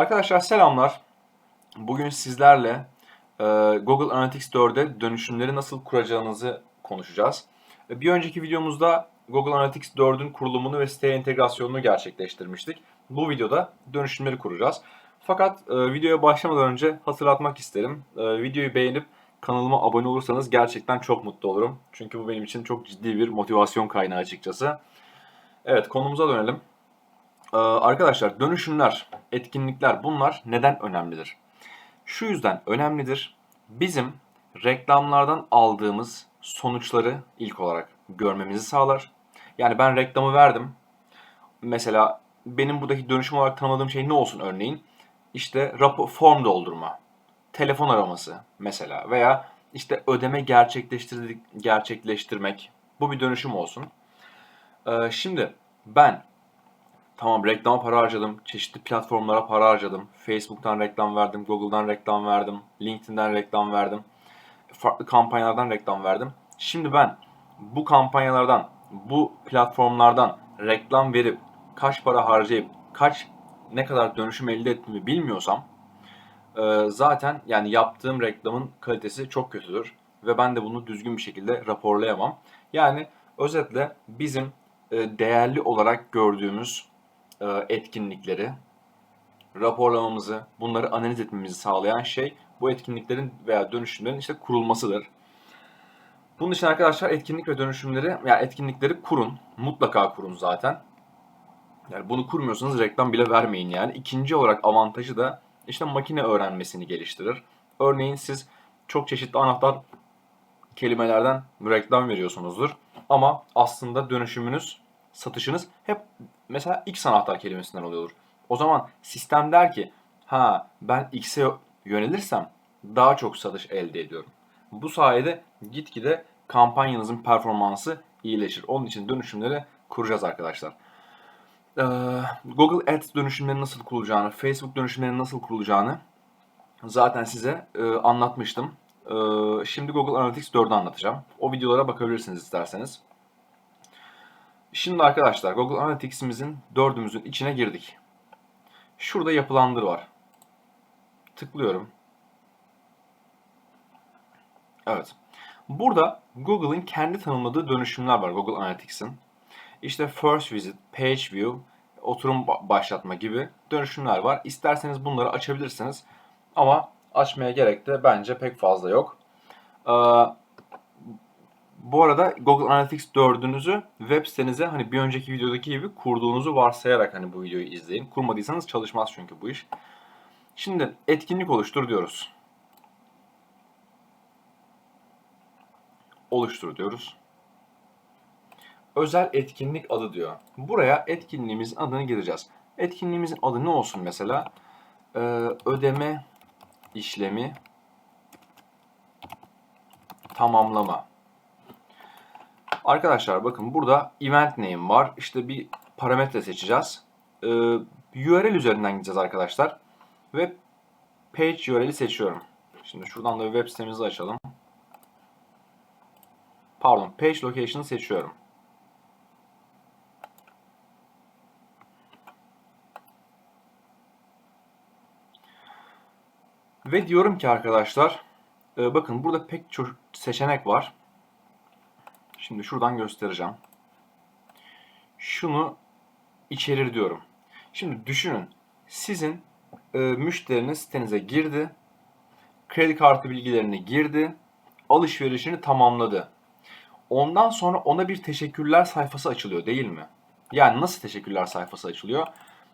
Arkadaşlar selamlar. Bugün sizlerle e, Google Analytics 4'e dönüşümleri nasıl kuracağınızı konuşacağız. E, Bir önceki videomuzda Google Analytics 4'ün kurulumunu ve siteye entegrasyonunu gerçekleştirmiştik. Bu videoda dönüşümleri kuracağız. Fakat e, videoya başlamadan önce hatırlatmak isterim. E, videoyu beğenip kanalıma abone olursanız gerçekten çok mutlu olurum. Çünkü bu benim için çok ciddi bir motivasyon kaynağı açıkçası. Evet konumuza dönelim. Ee, Arkadaşlar dönüşümler, etkinlikler bunlar neden önemlidir? Şu yüzden önemlidir. Bizim reklamlardan aldığımız sonuçları ilk olarak görmemizi sağlar. Yani ben reklamı verdim. Mesela benim buradaki dönüşüm olarak tanımladığım şey ne olsun örneğin? İşte rapor, form doldurma, telefon araması mesela veya işte ödeme gerçekleştirdik, gerçekleştirmek. Bu bir dönüşüm olsun. Ee, şimdi ben Tamam reklama para harcadım. Çeşitli platformlara para harcadım. Facebook'tan reklam verdim, Google'dan reklam verdim, LinkedIn'den reklam verdim. Farklı kampanyalardan reklam verdim. Şimdi ben bu kampanyalardan, bu platformlardan reklam verip kaç para harcayıp kaç ne kadar dönüşüm elde ettiğimi bilmiyorsam e, zaten yani yaptığım reklamın kalitesi çok kötüdür ve ben de bunu düzgün bir şekilde raporlayamam. Yani özetle bizim e, değerli olarak gördüğümüz etkinlikleri raporlamamızı, bunları analiz etmemizi sağlayan şey bu etkinliklerin veya dönüşümlerin işte kurulmasıdır. Bunun için arkadaşlar etkinlik ve dönüşümleri, yani etkinlikleri kurun. Mutlaka kurun zaten. Yani bunu kurmuyorsanız reklam bile vermeyin yani. İkinci olarak avantajı da işte makine öğrenmesini geliştirir. Örneğin siz çok çeşitli anahtar kelimelerden reklam veriyorsunuzdur. Ama aslında dönüşümünüz, satışınız hep mesela X anahtar kelimesinden oluyordur. O zaman sistem der ki ha ben X'e yönelirsem daha çok satış elde ediyorum. Bu sayede gitgide kampanyanızın performansı iyileşir. Onun için dönüşümleri kuracağız arkadaşlar. Ee, Google Ads dönüşümleri nasıl kurulacağını, Facebook dönüşümleri nasıl kurulacağını zaten size e, anlatmıştım. E, şimdi Google Analytics 4'ü anlatacağım. O videolara bakabilirsiniz isterseniz. Şimdi arkadaşlar Google Analytics'imizin dördümüzün içine girdik. Şurada yapılandır var. Tıklıyorum. Evet. Burada Google'ın kendi tanımladığı dönüşümler var Google Analytics'in. İşte First Visit, Page View, oturum başlatma gibi dönüşümler var. İsterseniz bunları açabilirsiniz. Ama açmaya gerek de bence pek fazla yok. Ee, bu arada Google Analytics 4'ünüzü web sitenize hani bir önceki videodaki gibi kurduğunuzu varsayarak hani bu videoyu izleyin. Kurmadıysanız çalışmaz çünkü bu iş. Şimdi etkinlik oluştur diyoruz. Oluştur diyoruz. Özel etkinlik adı diyor. Buraya etkinliğimizin adını gireceğiz. Etkinliğimizin adı ne olsun mesela? Ee, ödeme işlemi tamamlama. Arkadaşlar bakın burada event name var. İşte bir parametre seçeceğiz. Ee, URL üzerinden gideceğiz arkadaşlar. Ve page URL'i seçiyorum. Şimdi şuradan da web sitemizi açalım. Pardon, page location'ı seçiyorum. Ve diyorum ki arkadaşlar, e, bakın burada pek çok seçenek var. Şimdi şuradan göstereceğim. Şunu içerir diyorum. Şimdi düşünün. Sizin e, müşteriniz sitenize girdi. Kredi kartı bilgilerini girdi. Alışverişini tamamladı. Ondan sonra ona bir teşekkürler sayfası açılıyor değil mi? Yani nasıl teşekkürler sayfası açılıyor?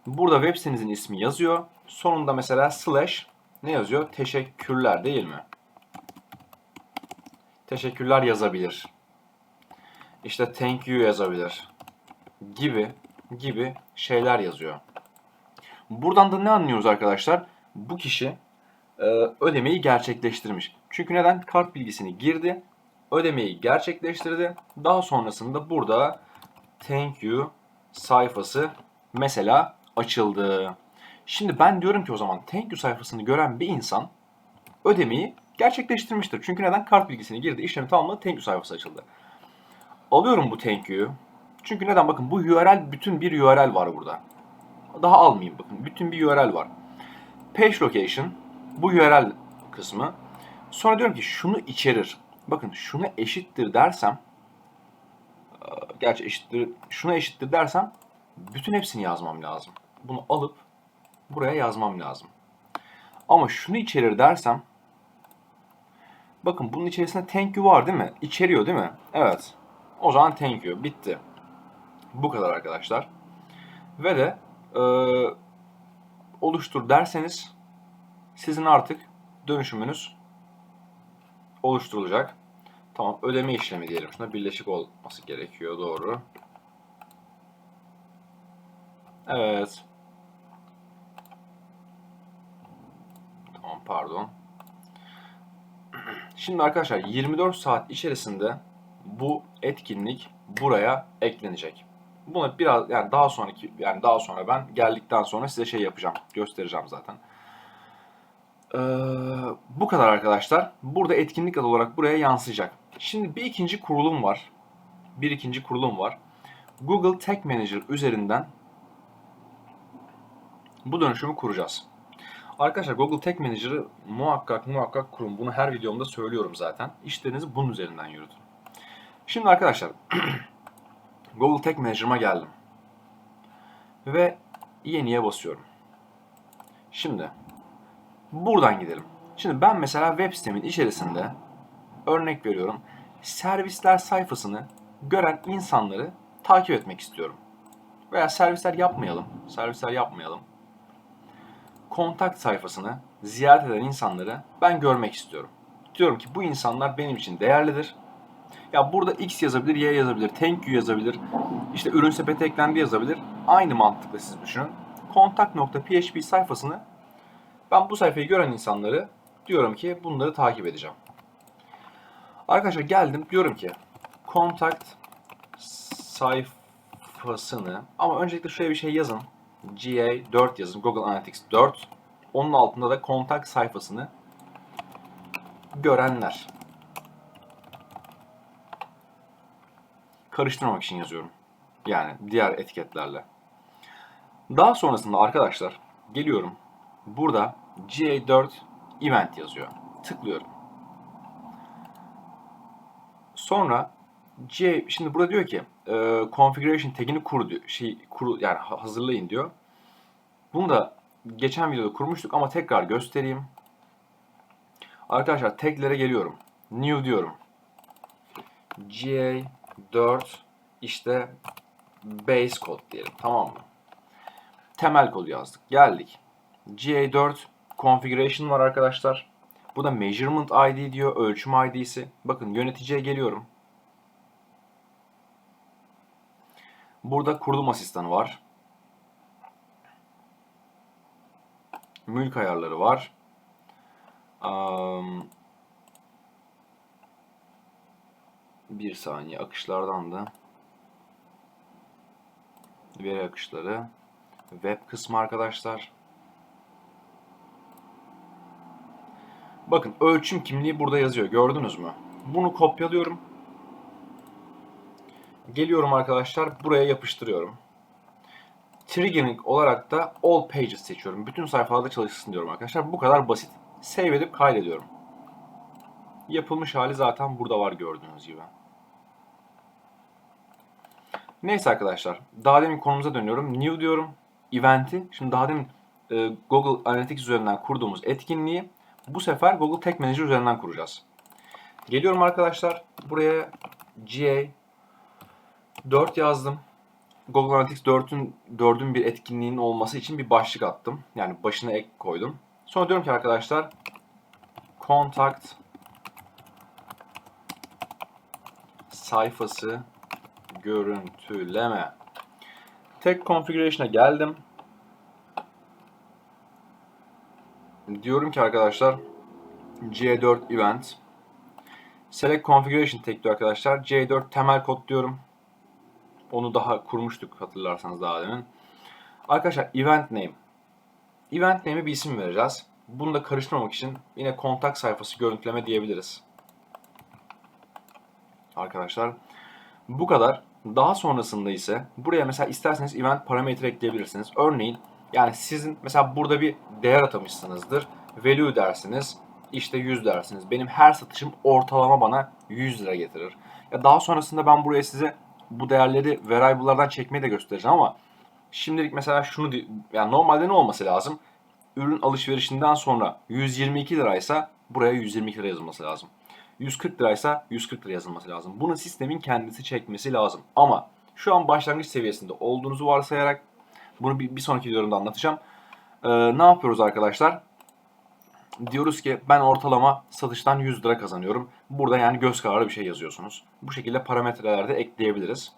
Burada web sitenizin ismi yazıyor. Sonunda mesela slash ne yazıyor? Teşekkürler değil mi? Teşekkürler yazabilir işte thank you yazabilir gibi gibi şeyler yazıyor. Buradan da ne anlıyoruz arkadaşlar? Bu kişi e, ödemeyi gerçekleştirmiş. Çünkü neden? Kart bilgisini girdi, ödemeyi gerçekleştirdi. Daha sonrasında burada thank you sayfası mesela açıldı. Şimdi ben diyorum ki o zaman thank you sayfasını gören bir insan ödemeyi gerçekleştirmiştir. Çünkü neden? Kart bilgisini girdi, işlemi tamamladı, thank you sayfası açıldı. Alıyorum bu thank you. Çünkü neden? Bakın bu URL bütün bir URL var burada. Daha almayayım bakın. Bütün bir URL var. page location bu URL kısmı. Sonra diyorum ki şunu içerir. Bakın şunu eşittir dersem e, gerçi eşittir şuna eşittir dersem bütün hepsini yazmam lazım. Bunu alıp buraya yazmam lazım. Ama şunu içerir dersem bakın bunun içerisinde thank you var değil mi? İçeriyor değil mi? Evet. O zaman thank you. Bitti. Bu kadar arkadaşlar. Ve de e, oluştur derseniz sizin artık dönüşümünüz oluşturulacak. Tamam ödeme işlemi diyelim. Şuna birleşik olması gerekiyor. Doğru. Evet. Tamam pardon. Şimdi arkadaşlar 24 saat içerisinde bu etkinlik buraya eklenecek. Bunu biraz yani daha sonraki yani daha sonra ben geldikten sonra size şey yapacağım. Göstereceğim zaten. Ee, bu kadar arkadaşlar. Burada etkinlik adı olarak buraya yansıyacak. Şimdi bir ikinci kurulum var. Bir ikinci kurulum var. Google Tag Manager üzerinden bu dönüşümü kuracağız. Arkadaşlar Google Tag Manager'ı muhakkak muhakkak kurun. Bunu her videomda söylüyorum zaten. İşlerinizi bunun üzerinden yürütün. Şimdi arkadaşlar Google Tag Manager'ıma geldim. Ve yeniye basıyorum. Şimdi buradan gidelim. Şimdi ben mesela web sitemin içerisinde örnek veriyorum. Servisler sayfasını gören insanları takip etmek istiyorum. Veya servisler yapmayalım. Servisler yapmayalım. Kontak sayfasını ziyaret eden insanları ben görmek istiyorum. Diyorum ki bu insanlar benim için değerlidir. Ya burada X yazabilir, Y yazabilir, thank you yazabilir. İşte ürün sepete eklendi yazabilir. Aynı mantıkla siz düşünün. Kontak.php sayfasını ben bu sayfayı gören insanları diyorum ki bunları takip edeceğim. Arkadaşlar geldim diyorum ki kontakt sayfasını ama öncelikle şöyle bir şey yazın. GA4 yazın. Google Analytics 4. Onun altında da kontak sayfasını görenler. Karıştırmamak için yazıyorum. Yani diğer etiketlerle. Daha sonrasında arkadaşlar geliyorum. Burada GA4 event yazıyor. Tıklıyorum. Sonra G şimdi burada diyor ki e, configuration tagini kur diyor. Şey kuru yani hazırlayın diyor. Bunu da geçen videoda kurmuştuk ama tekrar göstereyim. Arkadaşlar taglere geliyorum. New diyorum. GA4 işte base code diyelim. Tamam mı? Temel kodu yazdık. Geldik. GA4 configuration var arkadaşlar. Bu da measurement ID diyor. Ölçüm ID'si. Bakın yöneticiye geliyorum. Burada kurulum asistanı var. Mülk ayarları var. Um, bir saniye akışlardan da veri akışları web kısmı arkadaşlar. Bakın ölçüm kimliği burada yazıyor. Gördünüz mü? Bunu kopyalıyorum. Geliyorum arkadaşlar buraya yapıştırıyorum. Triggering olarak da all pages seçiyorum. Bütün sayfalarda çalışsın diyorum arkadaşlar. Bu kadar basit. Save edip kaydediyorum. Yapılmış hali zaten burada var gördüğünüz gibi. Neyse arkadaşlar. Daha demin konumuza dönüyorum. New diyorum. Event'i. Şimdi daha demin e, Google Analytics üzerinden kurduğumuz etkinliği bu sefer Google Tag Manager üzerinden kuracağız. Geliyorum arkadaşlar. Buraya GA 4 yazdım. Google Analytics 4'ün 4'ün bir etkinliğinin olması için bir başlık attım. Yani başına ek koydum. Sonra diyorum ki arkadaşlar contact sayfası görüntüleme. Tek configuration'a geldim. Diyorum ki arkadaşlar C4 event select configuration tek diyor arkadaşlar. C4 temel kod diyorum. Onu daha kurmuştuk hatırlarsanız daha demin. Arkadaşlar event name. Event name'e bir isim vereceğiz. Bunu da karıştırmamak için yine kontak sayfası görüntüleme diyebiliriz. Arkadaşlar bu kadar. Daha sonrasında ise buraya mesela isterseniz event parametre ekleyebilirsiniz. Örneğin Yani sizin mesela burada bir değer atamışsınızdır. Value dersiniz. işte 100 dersiniz. Benim her satışım ortalama bana 100 lira getirir. Ya daha sonrasında ben buraya size bu değerleri variable'lardan çekmeyi de göstereceğim ama şimdilik mesela şunu yani normalde ne olması lazım? Ürün alışverişinden sonra 122 liraysa buraya 122 lira yazılması lazım. 140 liraysa 140 lira yazılması lazım. Bunu sistemin kendisi çekmesi lazım. Ama şu an başlangıç seviyesinde olduğunuzu varsayarak bunu bir, bir sonraki videomda anlatacağım. Ee, ne yapıyoruz arkadaşlar? Diyoruz ki ben ortalama satıştan 100 lira kazanıyorum. Burada yani göz kararı bir şey yazıyorsunuz. Bu şekilde parametreler de ekleyebiliriz.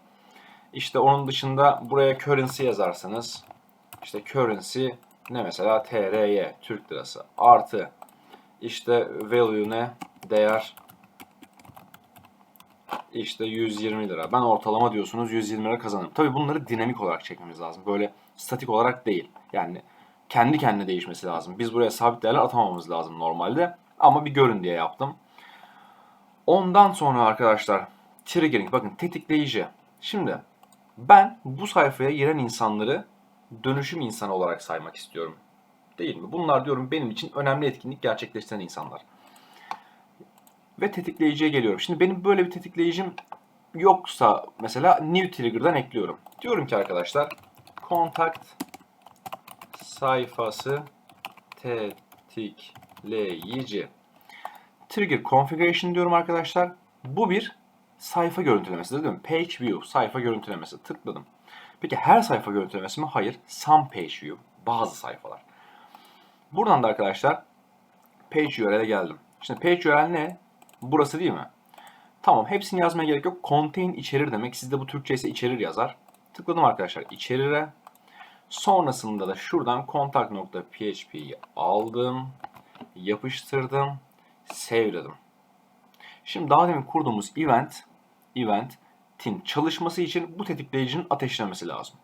İşte onun dışında buraya currency yazarsanız işte currency ne mesela TRY Türk lirası artı işte value ne değer işte 120 lira. Ben ortalama diyorsunuz 120 lira kazanırım. Tabii bunları dinamik olarak çekmemiz lazım. Böyle statik olarak değil. Yani kendi kendine değişmesi lazım. Biz buraya sabit değerler atamamamız lazım normalde. Ama bir görün diye yaptım. Ondan sonra arkadaşlar triggering bakın tetikleyici. Şimdi ben bu sayfaya giren insanları dönüşüm insanı olarak saymak istiyorum. Değil mi? Bunlar diyorum benim için önemli etkinlik gerçekleştiren insanlar. Ve tetikleyiciye geliyorum. Şimdi benim böyle bir tetikleyicim yoksa mesela new trigger'dan ekliyorum. Diyorum ki arkadaşlar contact sayfası tetikleyici. Trigger configuration diyorum arkadaşlar. Bu bir sayfa görüntülemesidir değil mi? Page view, sayfa görüntülemesi. Tıkladım. Peki her sayfa görüntülemesi mi? Hayır. Some page view. Bazı sayfalar. Buradan da arkadaşlar page URL'e geldim. Şimdi page URL ne? Burası değil mi? Tamam hepsini yazmaya gerek yok. Contain içerir demek. Sizde bu Türkçe ise içerir yazar. Tıkladım arkadaşlar içerire. Sonrasında da şuradan contact.php'yi aldım. Yapıştırdım. Save'ledim. Şimdi daha demin kurduğumuz event event'in çalışması için bu tetikleyicinin ateşlenmesi lazım.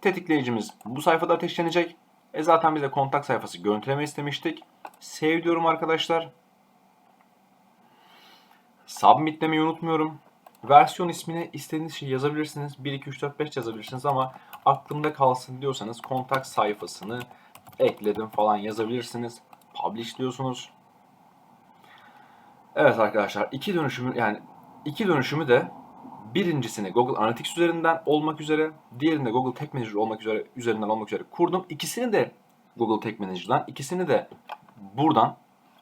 Tetikleyicimiz bu sayfada ateşlenecek. E zaten bize kontak sayfası görüntüleme istemiştik. Save diyorum arkadaşlar. Submit demeyi unutmuyorum. Versiyon ismine istediğiniz şeyi yazabilirsiniz. 1, 2, 3, 4, 5 yazabilirsiniz ama aklımda kalsın diyorsanız kontak sayfasını ekledim falan yazabilirsiniz. Publish diyorsunuz. Evet arkadaşlar iki dönüşümü yani iki dönüşümü de birincisini Google Analytics üzerinden olmak üzere, diğerinde Google Tag Manager olmak üzere üzerinden olmak üzere kurdum. İkisini de Google Tag Manager'dan, ikisini de buradan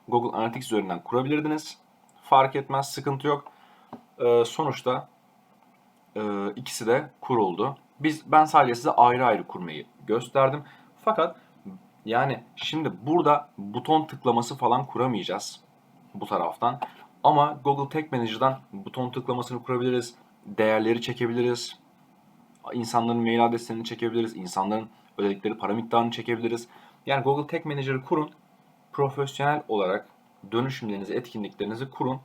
Google Analytics üzerinden kurabilirdiniz. Fark etmez, sıkıntı yok. Ee, sonuçta e, ikisi de kuruldu. Biz ben sadece size ayrı ayrı kurmayı gösterdim. Fakat yani şimdi burada buton tıklaması falan kuramayacağız bu taraftan. Ama Google Tag Manager'dan buton tıklamasını kurabiliriz. Değerleri çekebiliriz. İnsanların mail adreslerini çekebiliriz. İnsanların ödedikleri para miktarını çekebiliriz. Yani Google Tag Manager'ı kurun. Profesyonel olarak dönüşümlerinizi, etkinliklerinizi kurun.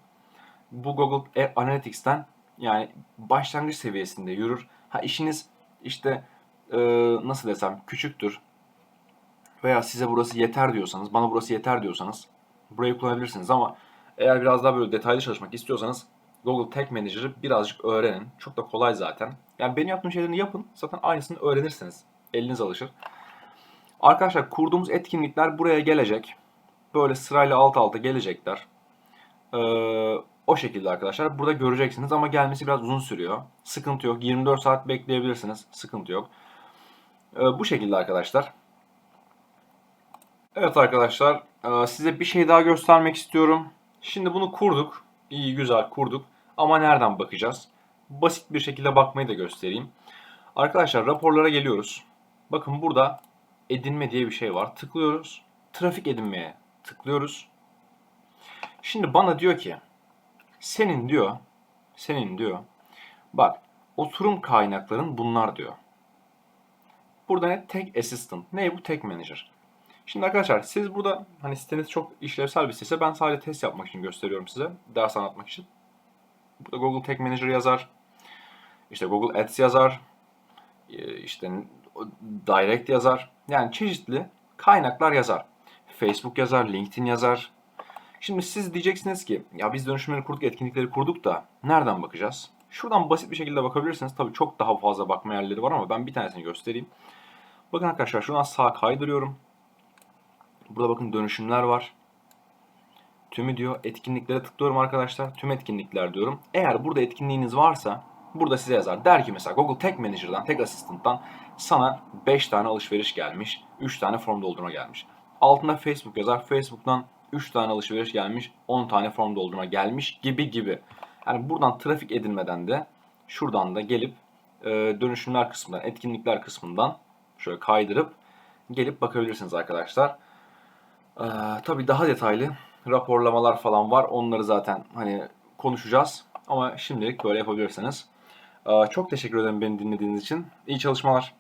Bu Google Analytics'ten yani başlangıç seviyesinde yürür. Ha işiniz işte e, nasıl desem küçüktür veya size burası yeter diyorsanız, bana burası yeter diyorsanız burayı kullanabilirsiniz ama eğer biraz daha böyle detaylı çalışmak istiyorsanız Google Tag Manager'ı birazcık öğrenin. Çok da kolay zaten. Yani benim yaptığım şeylerini yapın. Zaten aynısını öğrenirsiniz. Eliniz alışır. Arkadaşlar kurduğumuz etkinlikler buraya gelecek. Böyle sırayla alt alta gelecekler. Ee, o şekilde arkadaşlar. Burada göreceksiniz ama gelmesi biraz uzun sürüyor. Sıkıntı yok. 24 saat bekleyebilirsiniz. Sıkıntı yok. Ee, bu şekilde arkadaşlar. Evet arkadaşlar. e, Size bir şey daha göstermek istiyorum. Şimdi bunu kurduk. İyi güzel kurduk. Ama nereden bakacağız? Basit bir şekilde bakmayı da göstereyim. Arkadaşlar raporlara geliyoruz. Bakın burada edinme diye bir şey var. Tıklıyoruz. Trafik edinmeye tıklıyoruz. Şimdi bana diyor ki senin diyor senin diyor bak oturum kaynakların bunlar diyor. Burada ne? Tag Assistant. Ne bu? Tag Manager. Şimdi arkadaşlar siz burada hani siteniz çok işlevsel bir sitese ben sadece test yapmak için gösteriyorum size. Ders anlatmak için. Burada Google Tag Manager yazar. İşte Google Ads yazar. e, işte Direct yazar. Yani çeşitli kaynaklar yazar. Facebook yazar, LinkedIn yazar. Şimdi siz diyeceksiniz ki ya biz dönüşümleri kurduk, etkinlikleri kurduk da nereden bakacağız? Şuradan basit bir şekilde bakabilirsiniz. Tabii çok daha fazla bakma yerleri var ama ben bir tanesini göstereyim. Bakın arkadaşlar şuradan sağa kaydırıyorum. Burada bakın dönüşümler var. Tümü diyor. Etkinliklere tıklıyorum arkadaşlar. Tüm etkinlikler diyorum. Eğer burada etkinliğiniz varsa burada size yazar. Der ki mesela Google Tag Manager'dan, Tag Assistant'tan sana 5 tane alışveriş gelmiş. 3 tane form doldurma gelmiş. Altında Facebook yazar. Facebook'tan 3 tane alışveriş gelmiş. 10 tane form doldurma gelmiş gibi gibi. Yani buradan trafik edinmeden de şuradan da gelip e, dönüşümler kısmından, etkinlikler kısmından şöyle kaydırıp gelip bakabilirsiniz arkadaşlar. Ee, tabii daha detaylı raporlamalar falan var. Onları zaten hani konuşacağız. Ama şimdilik böyle yapabilirsiniz. Ee, çok teşekkür ederim beni dinlediğiniz için. İyi çalışmalar.